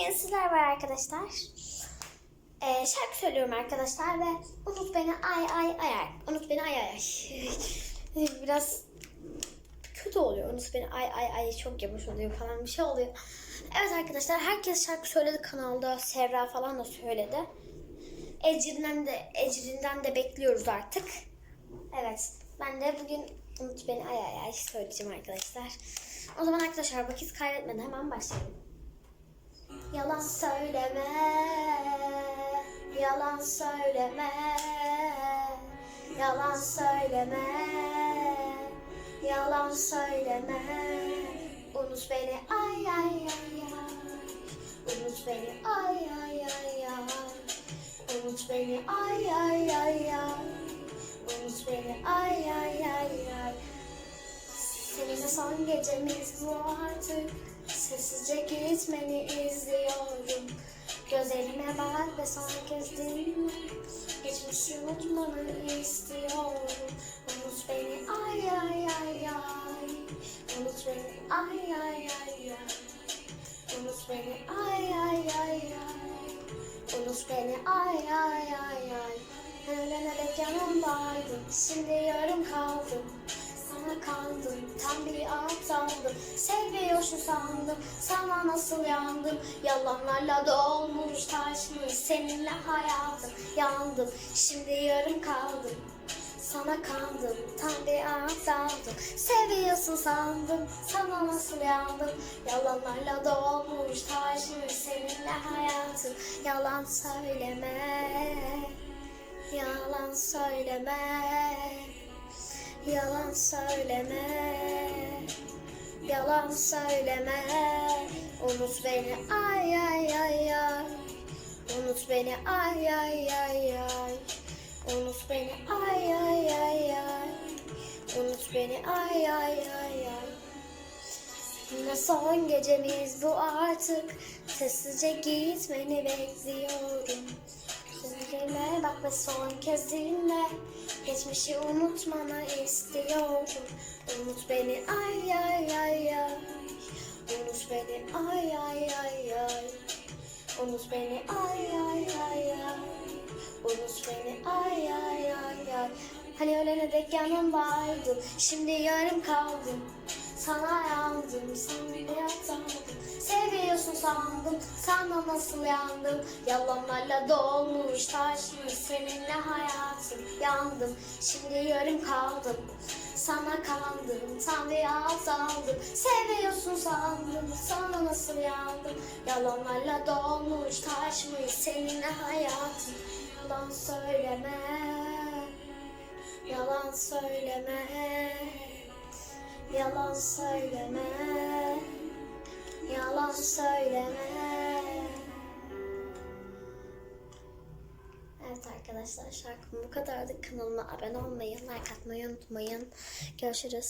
Bugün sizler var arkadaşlar. Ee, şarkı söylüyorum arkadaşlar ve unut beni ay ay ay ay. Unut beni ay ay ay. Biraz kötü oluyor. Unut beni ay ay ay çok yavaş oluyor falan bir şey oluyor. Evet arkadaşlar herkes şarkı söyledi kanalda. Serra falan da söyledi. Ecrin'den de Ecrin'den de bekliyoruz artık. Evet. Ben de bugün Unut Beni Ay Ay Ay söyleyeceğim arkadaşlar. O zaman arkadaşlar vakit kaybetmeden hemen başlayalım. Yalan söyleme, yalan söyleme, yalan söyleme, yalan söyleme. Unut beni ay ay ay ay, unut beni ay ay ay ay, unut beni ay ay ay ay, unut beni ay ay ay ay. Seninle son gecemiz bu artık. Sessizce gitmeni izliyorum. Gözlerime bak ve son kez dinle. Geçmişi unutmanı istiyorum. Unut beni ay ay ay ay. Unut beni ay ay ay ay. Unut beni ay ay ay ay. Unut beni ay ay ay ay. Ölene dek yanımdaydın Şimdi yarım kaldım sana kaldım tam bir aptaldım Seviyorsun sandım sana nasıl yandım? Yalanlarla dolmuş taşmış seninle hayatım Yandım şimdi yarım kaldım sana kandım tam bir aptaldım Seviyorsun sandım sana nasıl yandım? Yalanlarla dolmuş taşmış seninle hayatım Yalan söyleme Yalan söyleme Yalan söyleme Yalan söyleme. Unut beni ay ay ay ay. Unut beni ay ay ay ay. Unut beni ay ay ay ay. Unut beni ay ay ay ay. Yine son gecemiz bu artık. Sessizce gitmeni bekliyorum ve son kez dinle. Geçmişi unutmanı istiyorum. Unut beni ay ay ay ay. Unut beni ay ay ay ay. Unut beni ay ay ay ay. Unut beni ay ay ay ay Hani ölene dek yanımdaydın Şimdi yarım kaldım. Sana yandım Sana yatamadım Seviyorsun sandım. Sana nasıl yandım Yalanlarla dolmuş taşmış Seninle hayatım Yandım. Şimdi yarım kaldım. Sana kandım. Tam bir aldım Seviyorsun sandım. Sana nasıl yandım Yalanlarla dolmuş taşmış Seninle hayatım. Yalan söyleme söyleme Yalan söyleme Yalan söyleme Evet arkadaşlar şarkım bu kadardı. Kanalıma abone olmayı, like atmayı unutmayın. Görüşürüz.